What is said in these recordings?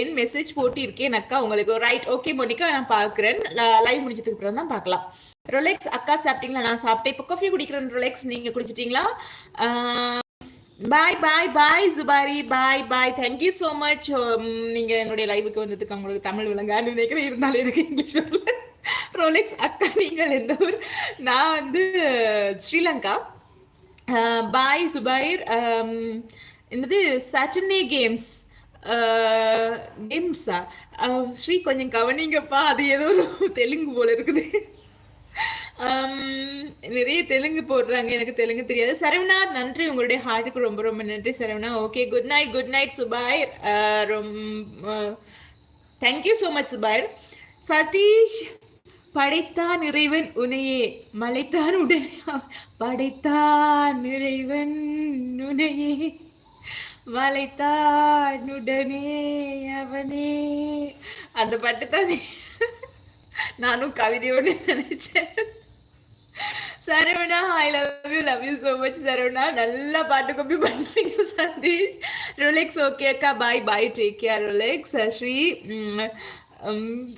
இருக்கேன் மெசேஜ் போட்டு இருக்கேன் அக்கா உங்களுக்கு ரைட் ஓகே மோனிகா நான் பார்க்குறேன். லைவ் முடிஞ்சதுக்கு அப்புறம் தான் பார்க்கலாம். ரொலெக்ஸ் அக்கா சாப்பிட்டீங்களா? நான் சாப்பிட்டேன். இப்போ காஃபி குடிக்கிறேன் ரொலெக்ஸ் நீங்க குடிச்சிட்டீங்களா? Bye bye bye ஜுபாரி bye bye thank you so much நீங்க என்னுடைய லைவுக்கு வந்ததுக்கு உங்களுக்கு தமிழ் விளங்கான்னு நினைக்கிறேன். இருந்தாலும் எனக்கு இங்கிலீஷ் வரல. ரோலெக்ஸ் அக்கா நீங்கள் எந்த ஊர்? நான் வந்து ஸ்ரீலங்கா. பாய் சுபைர் என்னது சாட்டர்டே கேம்ஸ் கேம்ஸா ஸ்ரீ கொஞ்சம் கவனிங்கப்பா. அது ஏதோ ஒரு தெலுங்கு போல இருக்குது. நிறைய தெலுங்கு போடுறாங்க. எனக்கு தெலுங்கு தெரியாது. சரவணா நன்றி. உங்களுடைய ஹார்ட்டுக்கு ரொம்ப ரொம்ப நன்றி Saravana. Okay good night good night சுபாய். ரொம்ப தேங்க்யூ ஸோ மச் சுபாய். சதீஷ் படைத்தான் இறைவன் உனையே. மலைத்தான் உடனே படைத்தான் இறைவன் உனையே. வளைத்தானுடனே அவனே. அந்த பாட்டு தானே. நானும் கவிதையோடு நினைச்சேன். Saravana I love you love you so much Saravana. நல்லா பாட்டு காப்பி பண்ணுறீங்க சந்தீஷ். ரொலெக்ஸ் ஓகே அக்கா bye bye take care Rolex Sri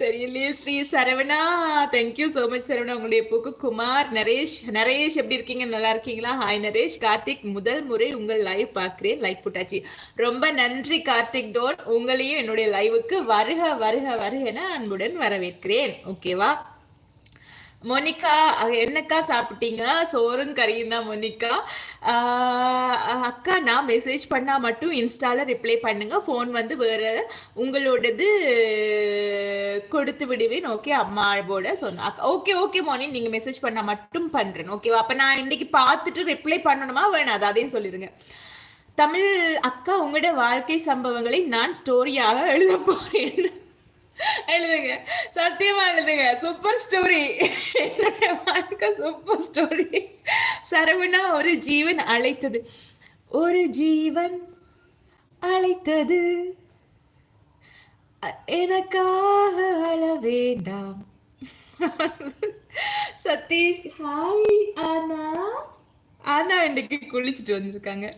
தெரியலையே Sri Saravana. Thank you so much Saravana. உங்களுடைய போக்கு குமார் நரேஷ். நரேஷ் எப்படி இருக்கீங்க? நல்லா இருக்கீங்களா? ஹாய் நரேஷ். கார்த்திக் முதல் முறை உங்கள் லைவ் பார்க்குறேன் லைவ் போட்டாச்சு ரொம்ப நன்றி கார்த்திக் டோன். உங்களையும் என்னுடைய லைவுக்கு வருக வருக வருகன அன்புடன் வரவேற்கிறேன். ஓகேவா மோனிகா என்னக்கா சாப்பிட்டீங்க? சோறும் கறியும் தான் மோனிகா. அக்கா நான் மெசேஜ் பண்ணால் மட்டும் இன்ஸ்டாவில் ரிப்ளை பண்ணுங்க. ஃபோன் வந்து வேறு உங்களோடது கொடுத்து விடுவேன். ஓகே அம்மாவோட சொன்னேன் அக்கா ஓகே ஓகே மோனி நீங்கள் மெசேஜ் பண்ணால் மட்டும் பண்ணுறேன் ஓகேவா அப்போ நான் இன்னைக்கு பார்த்துட்டு ரிப்ளை பண்ணணுமா வேணும்? அது அதையும் சொல்லிடுங்க. தமிழ் அக்கா உங்களோட வாழ்க்கை சம்பவங்களை நான் ஸ்டோரியாக எழுத போகிறேன் எழுதுங்க. சத்தியமா எழுதுங்க. சூப்பர் ஸ்டோரி என்னுடைய வாழ்க்கை சூப்பர் ஸ்டோரி சரவணா ஒரு ஜீவன் அழைத்தது. ஒரு ஜீவன் அழைத்தது. எனக்காக அழ வேண்டாம். சதீஷ் ஹாய் ஆனா ஆனா இன்னைக்கு குளிச்சுட்டு வந்திருக்காங்க.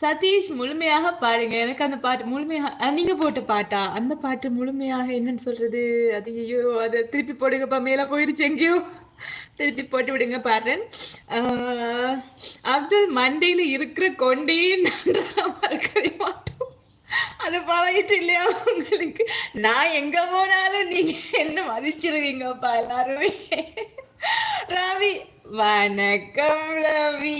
சதீஷ் முழுமையாக பாடுங்க. எனக்கு அந்த பாட்டு முழுமையாக நீங்க போட்ட பாட்டா? அந்த பாட்டு முழுமையாக என்னன்னு சொல்றது? அது ஐயோ அதை திருப்பி போடுங்கப்பா மேல போயிடுச்சு எங்கேயோ. திருப்பி போட்டு விடுங்க பாடுறேன். அப்துல் மண்டையில இருக்கிற கொண்டே மறக்கவே மாட்டோம் அது பழகிட்டு இல்லையா உங்களுக்கு? நான் எங்க போனாலும் நீங்க என்ன மதிச்சிருவீங்கப்பா எல்லாருமே? ரவி வணக்கம் ரவி.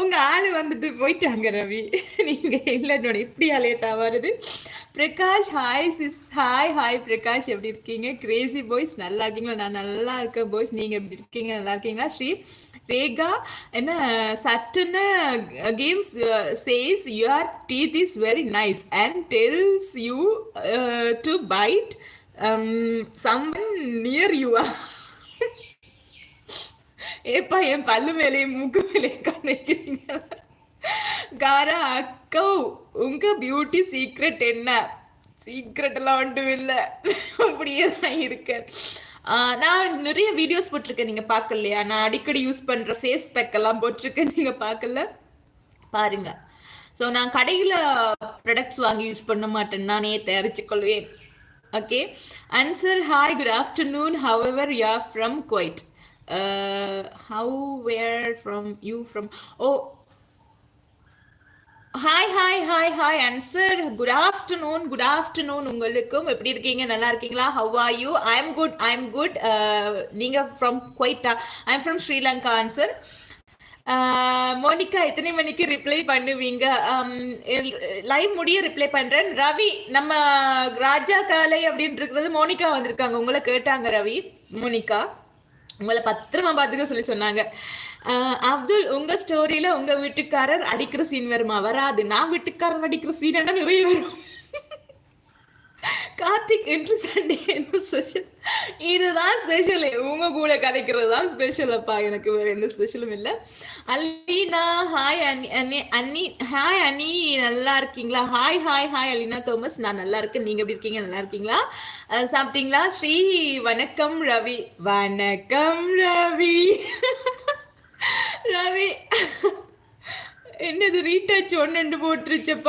உங்க ஆளு வந்துட்டு போயிட்டாங்க ரவி. நீங்க இல்லைன்னு இப்படியா லேட்டா வருது. Prakash hi sis hi hi Prakash. எப்படி இருக்கீங்க? கிரேசி பாய்ஸ் நல்லா இருக்கீங்களா? நான் நல்லா இருக்கேன் பாய்ஸ் நீங்க எப்படி இருக்கீங்க? நல்லா இருக்கீங்களா? ஸ்ரீ ரேகா என்ன சட்டுன்னு games chase your teeth is very nice and tells you to bite some near you ஏப்பா என் பல்லு மேலேயும் மூக்கு மேலேயும் கண் வைக்கிறீங்க. காரா அக்கோ உங்க பியூட்டி சீக்ரெட் என்ன? சீக்ரெட் எல்லாம் ஒன்றும் இல்லை. அப்படியே தான் இருக்கேன். நான் நிறைய வீடியோஸ் போட்டிருக்கேன் நீங்க பார்க்கலையா? நான் அடிக்கடி யூஸ் பண்ற ஃபேஸ் பேக் எல்லாம் போட்டிருக்கேன் நீங்க பார்க்கல? பாருங்க. ஸோ நான் கடையில் ப்ராடக்ட்ஸ் வாங்கி யூஸ் பண்ண மாட்டேன் நானே தயாரிச்சு கொள்வேன் okay answer hi good afternoon how ever you are from Kuwait how where from you from oh hi hi hi hi answer good afternoon good afternoon உங்களுக்கும். எப்படி இருக்கீங்க? நல்லா இருக்கீங்களா? How are you I am good I am good நீங்கள் from குவைட்டா I am from Sri Lanka answer Monica எத்தனை மணிக்கு reply பண்ணுவீங்க? Um, live முடிய ரிப்ளை பண்ணுறேன் ரவி நம்ம ராஜா காலை அப்படின்னு இருக்கிறது மோனிகா வந்திருக்காங்க. உங்களை கேட்டாங்க ரவி மோனிகா. உங்களை பத்திரமா பார்த்துக்க சொல்லி சொன்னாங்க. அப்துல் உங்க ஸ்டோரியில உங்க வீட்டுக்காரர் அடிக்கிற சீன் வருமா? வராது. நான் வீட்டுக்காரர் அடிக்கிற சீன் என்ன நிறைய வரும். கார்த்திக் என்று சண்டே என்ன ஸ்பெஷல் இதுதான் ஸ்பெஷல் உங்க கூட கதைக்கிறது தான் ஸ்பெஷல் அப்பா. எனக்கு வேற எந்த ஸ்பெஷலும் இல்லை. அல்லீனா ஹாய் அன்னி அன்னி ஹாய் அன்னி நல்லா இருக்கீங்களா? Hi hi hi Alina Thomas. நான் நல்லா இருக்கேன். நீங்க எப்படி இருக்கீங்க? நல்லா இருக்கீங்களா? சாப்பிட்டீங்களா? ஸ்ரீ வணக்கம் ரவி. வணக்கம் ரவி. ரவி. என்னது ரீடச் ஒன்னு போட்டுருச்சப்பா.